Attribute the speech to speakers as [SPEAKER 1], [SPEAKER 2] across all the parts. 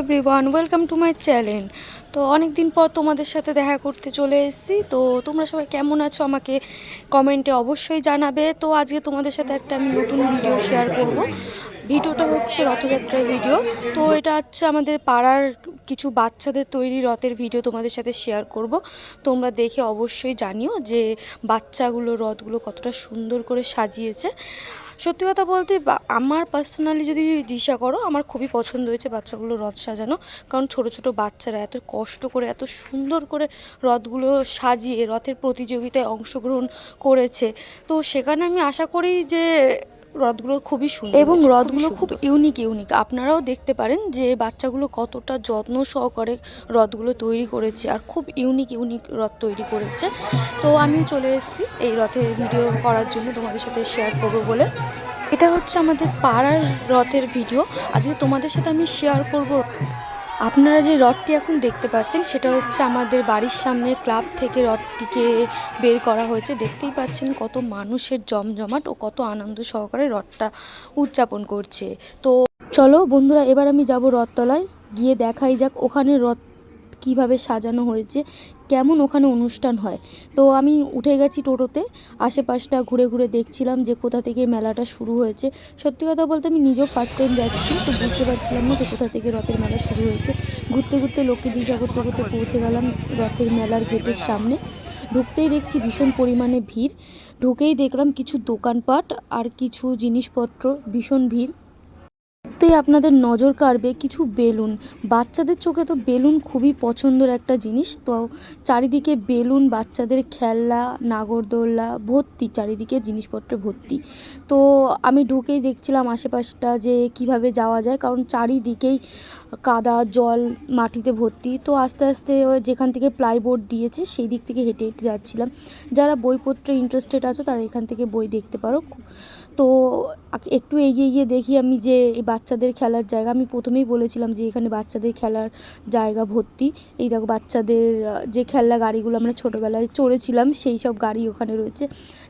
[SPEAKER 1] Everyone welcome to my channel তো অনেক দিন পর তোমাদের সাথে দেখা করতে চলে এসেছি। তো তোমরা সবাই কেমন আছো আমাকে কমেন্টে অবশ্যই জানাবে। তো আজকে তোমাদের সাথে একটা আমি নতুন ভিডিও শেয়ার করব। ভিডিওটা হচ্ছে রথযাত্রার ভিডিও তো এটা হচ্ছে আমাদের পাড়ার কিছু বাচ্চাদের তৈরি রথের ভিডিও তোমাদের সাথে শেয়ার করব। তোমরা দেখে অবশ্যই জানিও যে বাচ্চাগুলো রথগুলো কতটা সুন্দর করে সাজিয়েছে। সত্যি কথা বলতে আমার পার্সোনালি যদি জিজ্ঞাসা করো, আমার খুবই পছন্দ হয়েছে বাচ্চাগুলো রথ সাজানো। কারণ ছোট ছোট বাচ্চারা এত কষ্ট করে, এত সুন্দর করে রথগুলো সাজিয়ে, রথের প্রতিযোগিতায় অংশগ্রহণ করেছে। তো সেখানে আমি আশা করি যে রথগুলো খুবই সুন্দর। এবং
[SPEAKER 2] হ্রদগুলো
[SPEAKER 1] রথগুলো খুব ইউনিক ইউনিক আপনারাও দেখতে পারেন যে বাচ্চাগুলো কতটা যত্ন সহকারে রথগুলো তৈরি করেছে আর খুব ইউনিক ইউনিক রথ তৈরি করেছে। তো আমি চলে এসেছি এই রথের ভিডিও করার জন্য তোমাদের সাথে শেয়ার করব বলে। এটা হচ্ছে আমাদের পাড়ার রথের ভিডিও আজকে তোমাদের সাথে আমি শেয়ার করব আপনারা যে রডটি এখন দেখতে পাচ্ছেন, সেটা হচ্ছে আমাদের বাড়ির সামনে ক্লাব থেকে রডটিকে বের করা হয়েছে। দেখতেই পাচ্ছেন কত মানুষের জমজমাট ও কত আনন্দ সহকারে রডটা উদযাপন করছে। তো চলো বন্ধুরা, এবার আমি যাব রথতলায়। গিয়ে দেখাই যাক ওখানে রথ কীভাবে সাজানো হয়েছে, কেমন ওখানে অনুষ্ঠান হয়। তো আমি উঠে গেছি টোটোতে, আশেপাশটা ঘুরে ঘুরে দেখছিলাম যে কোথা থেকে মেলাটা শুরু হয়েছে। সত্যি কথা বলতে আমি নিজেও ফার্স্ট টাইম যাচ্ছি, তো বুঝতে পারছিলাম না যে কোথা থেকে রথের মেলা শুরু হয়েছে। ঘুরতে ঘুরতে লোককে জিজ্ঞাসা করতে করতে পৌঁছে গেলাম রথের মেলার গেটের সামনে। ঢুকতেই দেখছি ভীষণ পরিমাণে ভিড়। ঢুকেই দেখলাম কিছু দোকানপাট আর কিছু জিনিসপত্র, ভীষণ ভিড়। ঢুকতেই আপনাদের নজর কাড়বে কিছু বেলুন। বাচ্চাদের চোখে তো বেলুন খুবই পছন্দের একটা জিনিস। তো চারিদিকে বেলুন, বাচ্চাদের খেলনা নাগরদোল্লা ভর্তি, চারিদিকে জিনিসপত্রে ভর্তি। তো আমি ঢুকেই দেখছিলাম আশেপাশটা যে কীভাবে যাওয়া যায়, কারণ চারিদিকেই কাদা, জল, মাটিতে ভর্তি। তো আস্তে আস্তে যেখান থেকে প্লাইবোর্ড দিয়েছে, সেই দিক থেকে হেঁটে হেঁটে যাচ্ছিলাম। যারা বইপত্রে ইন্টারেস্টেড আছো, তারা এখান থেকে বই দেখতে পারো। তো একটু এগিয়ে গিয়ে দেখি আমি যে এই বাচ্চাদের খেলার জায়গা। আমি প্রথমেই বলেছিলাম যে এখানে বাচ্চাদের খেলার জায়গা ভর্তি। এই দেখো বাচ্চাদের যে খেলনা গাড়িগুলো আমরা ছোটোবেলায় চড়েছিলাম, সেই সব গাড়ি ওখানে রয়েছে।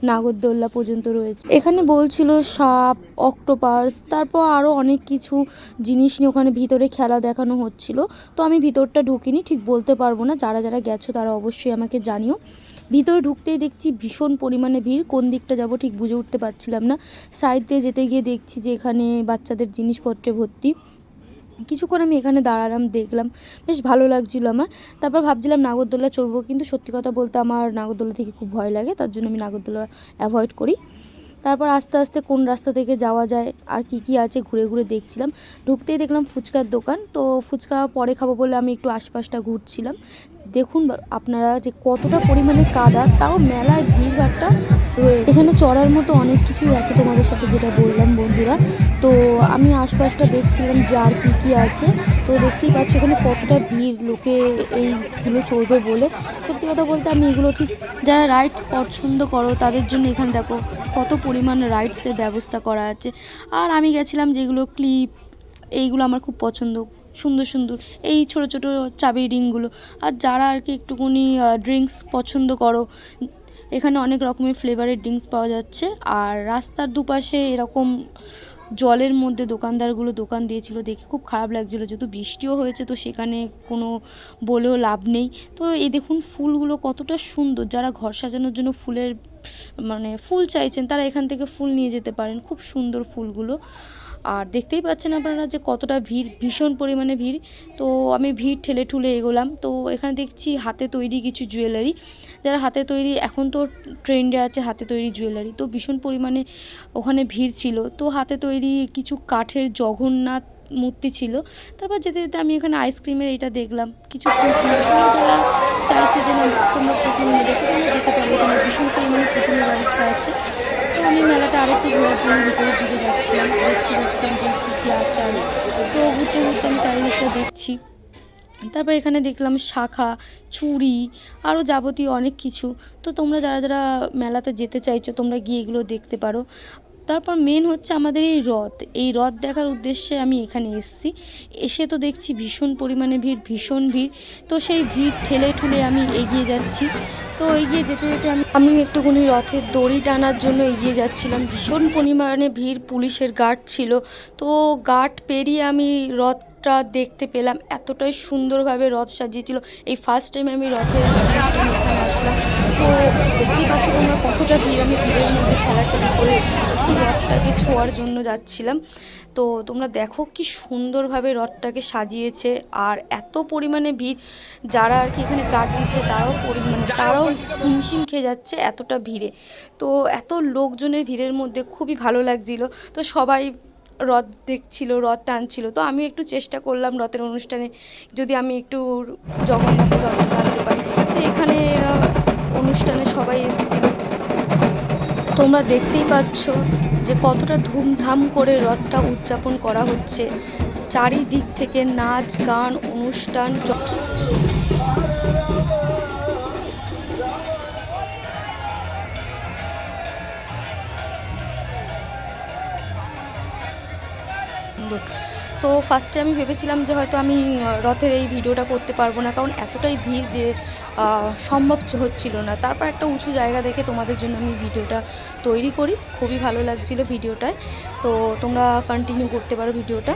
[SPEAKER 1] নাগরদোল্লা পর্যন্ত রয়েছে। এখানে বলছিল সাপ, অক্টোপাস, তারপর আরও অনেক কিছু জিনিস নিয়ে ওখানে ভিতরে খেলা দেখানো হচ্ছিল। তো আমি ভিতরটা ঢুকিনি, ঠিক বলতে পারব না। যারা যারা গেছো তারা অবশ্যই আমাকে জানিও। ভিতরে ঢুকতেই দেখছি ভীষণ পরিমাণে ভিড়। কোন দিকটা যাব ঠিক বুঝে উঠতে পারছিলাম না। সাইড দিয়ে যেতে গিয়ে দেখছি যে এখানে বাচ্চাদের জিনিসপত্রে ভর্তি। কিছুক্ষণ আমি এখানে দাঁড়ালাম, দেখলাম। বেশ ভালো লাগছিল আমার। তারপর ভাবছিলাম নাগরদোলা চড়বো, কিন্তু সত্যি কথা বলতে আমার নাগরদোলা থেকে খুব ভয় লাগে, তার জন্য আমি নাগরদোলা অ্যাভয়েড করি। তারপর আস্তে আস্তে কোন রাস্তা থেকে যাওয়া যায়, আর কি কি আছে ঘুরে ঘুরে দেখছিলাম। ঢুকতেই দেখলাম ফুচকার দোকান। তো ফুচকা পরে খাব বলে আমি একটু আশপাশটা ঘুরছিলাম। দেখুন আপনারা যে কতটা পরিমাণে কাদা, তাও মেলায় ভিড়ভাড়টা রয়েছে। এখানে চড়ার মতো অনেক কিছুই আছে তোমাদের সাথে যেটা বললাম বন্ধুরা। তো আমি আশপাশটা দেখছিলাম যে আর কী কী আছে। তো দেখতেই পাচ্ছ এখানে কতটা ভিড় লোকে এইগুলো চড়বে বলে। সত্যি কথা বলতে আমি এগুলো ঠিক যারা রাইডস পছন্দ করো, তাদের জন্য এখানে দেখো কত পরিমাণ রাইডসের ব্যবস্থা করা আছে। আর আমি গেছিলাম যেগুলো ক্লিপ এইগুলো আমার খুব পছন্দ সুন্দর সুন্দর এই ছোট ছোট চাবি রিংগুলো। আর যারা আর কি একটুখানি ড্রিঙ্কস পছন্দ করো, এখানে অনেক রকমের ফ্লেভারের ড্রিঙ্কস পাওয়া যাচ্ছে। আর রাস্তার দুপাশে এরকম জলের মধ্যে দোকানদারগুলো দোকান দিয়েছিল, দেখে খুব খারাপ লাগছিল। যেহেতু বৃষ্টিও হয়েছে, তো সেখানে কোনো বলেও লাভ নেই। তো এই দেখুন ফুলগুলো কতটা সুন্দর। যারা ঘর সাজানোর জন্য ফুলের মানে ফুল চাইছেন, তারা এখান থেকে ফুল নিয়ে যেতে পারেন। খুব সুন্দর ফুলগুলো। আর দেখতেই পাচ্ছেন আপনারা যে কতটা ভিড়, ভীষণ পরিমাণে ভিড়। তো আমি ভিড় ঠেলে ঠুলে এগোলাম। তো এখানে দেখছি হাতে তৈরি কিছু জুয়েলারি। যারা হাতে তৈরি এখন তো ট্রেন্ডে আছে হাতে তৈরি জুয়েলারি। তো ভীষণ পরিমাণে ওখানে ভিড় ছিল। তো হাতে তৈরি কিছু কাঠের জগন্নাথ মূর্তি ছিল। তারপর যেতে যেতে আমি এখানে আইসক্রিমের এটা দেখলাম। কিছু যারা চাইছো যে যেতে ভীষণ পরিমাণে পুতুলের ব্যবস্থা আছে। তো আমি মেলাটা আরেকটু ঘোরার জন্য যে কী আছে আর তো আমি চারিদিকটা দেখছি। তারপর এখানে দেখলাম শাখা চুড়ি আরও যাবতীয় অনেক কিছু। তো তোমরা যারা যারা মেলাতে যেতে চাইছো, তোমরা গিয়ে এগুলো দেখতে পারো। তারপর মেন হচ্ছে আমাদের এই রথ। এই রথ দেখার উদ্দেশ্যে আমি এখানে এসেছি। এসে তো দেখছি ভীষণ পরিমাণে ভিড়, ভীষণ ভিড়। তো সেই ভিড় ঠেলে ঠুলে আমি এগিয়ে যাচ্ছি। তো এগিয়ে যেতে যেতে আমি আমি একটুখানি রথের দড়ি টানার জন্য এগিয়ে যাচ্ছিলাম। ভীষণ পরিমাণে ভিড় পুলিশের গার্ড ছিল। তো গার্ড পেরিয়ে আমি রথ দেখতে পেলাম। এতটাই সুন্দরভাবে রথ সাজিয়েছিল। এই ফার্স্ট টাইম আমি রথে কতটা ভিড় আমি ভিড়ের মধ্যে ঠেলাঠেলি করে রথটাকে ছোঁয়ার জন্য যাচ্ছিলাম। তো তোমরা দেখো কি সুন্দরভাবে রথটাকে সাজিয়েছে আর এত পরিমাণে ভিড় যারা আর কি এখানে গার্ড দিচ্ছে তারাও পরিমাণে তারাও হিমশিম খেয়ে যাচ্ছে এতটা ভিড়ে। তো এত লোকজনের ভিড়ের মধ্যে খুবই ভালো লাগছিল। তো সবাই রথ দেখছিল রথ টানছিল। তো আমি একটু চেষ্টা করলাম রথের অনুষ্ঠানে যদি আমি একটু জগন্নাথের রথ টানতে পারি। তো এখানে তোমরা দেখতেই পাচ্ছ যে কতটা ধুমধাম করে রথটা উদযাপন করা হচ্ছে। চারিদিক থেকে নাচ, গান, অনুষ্ঠান তো ফার্স্টে আমি ভেবেছিলাম যে হয়তো আমি রথের এই ভিডিওটা করতে পারব না, কারণ এতটাই ভিড় যে সম্ভব হচ্ছিল না। তারপর একটা উঁচু জায়গা দেখে তোমাদের জন্য আমি ভিডিওটা তৈরি করি। খুবই ভালো লাগছিল ভিডিওটায়। তো তোমরা কন্টিনিউ করতে পারো ভিডিওটা।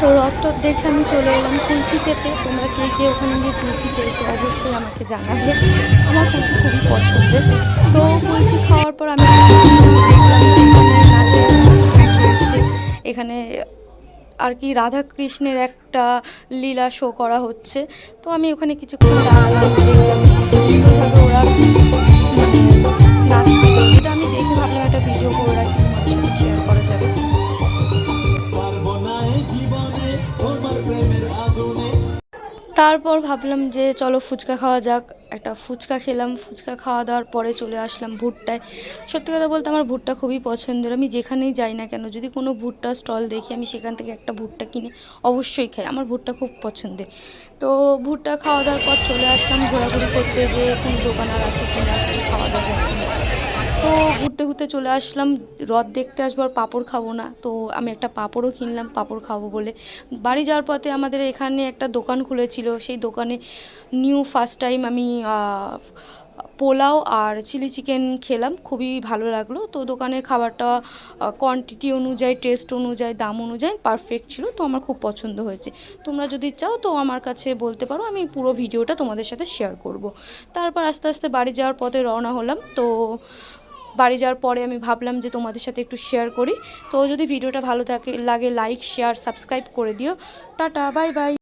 [SPEAKER 1] তো রথ টথ দেখে আমি চলে এলাম কুলফি খেতে তোমরা কে কে ওখানে গিয়ে কুলফি খেয়েছো অবশ্যই আমাকে জানাবে। আমার কুলফি খুবই পছন্দের। তো কুলফি খাওয়ার পর আমি এখানে আর কি রাধা কৃষ্ণের একটা লীলা শো করা হচ্ছে। তো আমি ওখানে কিছুক্ষণ ওরা নাচছিল যেটা আমি দেখে ভাবলাম, একটা ভিডিও করে রাখি। তারপর ভাবলাম যে চলো ফুচকা খাওয়া যাক। একটা ফুচকা খেলাম, ফুচকা খাওয়া দাওয়ার পরে চলে আসলাম ভুট্টায়। সত্যি কথা বলতে আমার ভুট্টা খুবই পছন্দের। আমি যেখানেই যাই না কেন, যদি কোনো ভুট্টা স্টল দেখি, আমি সেখান থেকে একটা ভুট্টা কিনে অবশ্যই খাই। আমার ভুট্টা খুব পছন্দের। তো ভুট্টা খাওয়া দাওয়ার পর চলে আসলাম ঘোরাঘুরি করতে যে কোনো দোকান আর আছে কিনা, খাওয়া দাওয়া তো ঘুরতে ঘুরতে চলে আসলাম। রথ দেখতে আসব আর পাঁপড় খাব না। তো আমি একটা পাঁপড়ও কিনলাম, পাঁপড় খাব বলে। বাড়ি যাওয়ার পথে আমাদের এখানে একটা দোকান খুলেছিল। সেই দোকানে নিউ ফার্স্ট টাইম আমি পোলাও আর চিলি চিকেন খেলাম। খুবই ভালো লাগল। তো দোকানের খাবারটা কোয়ান্টিটি অনুযায়ী টেস্ট অনুযায়ী, দাম অনুযায়ী পারফেক্ট ছিল। তো আমার খুব পছন্দ হয়েছে। তোমরা যদি চাও তো আমার কাছে বলতে পারো। আমি পুরো ভিডিওটা তোমাদের সাথে শেয়ার করব। তারপর আস্তে আস্তে বাড়ি যাওয়ার পথে রওনা হলাম। তো বাড়ি যাওয়ার পরে আমি ভাবলাম যে তোমাদের সাথে একটু শেয়ার করি। তো যদি ভিডিওটা ভালো থাকে, লাগে লাইক শেয়ার সাবস্ক্রাইব করে দিও। Tata bye bye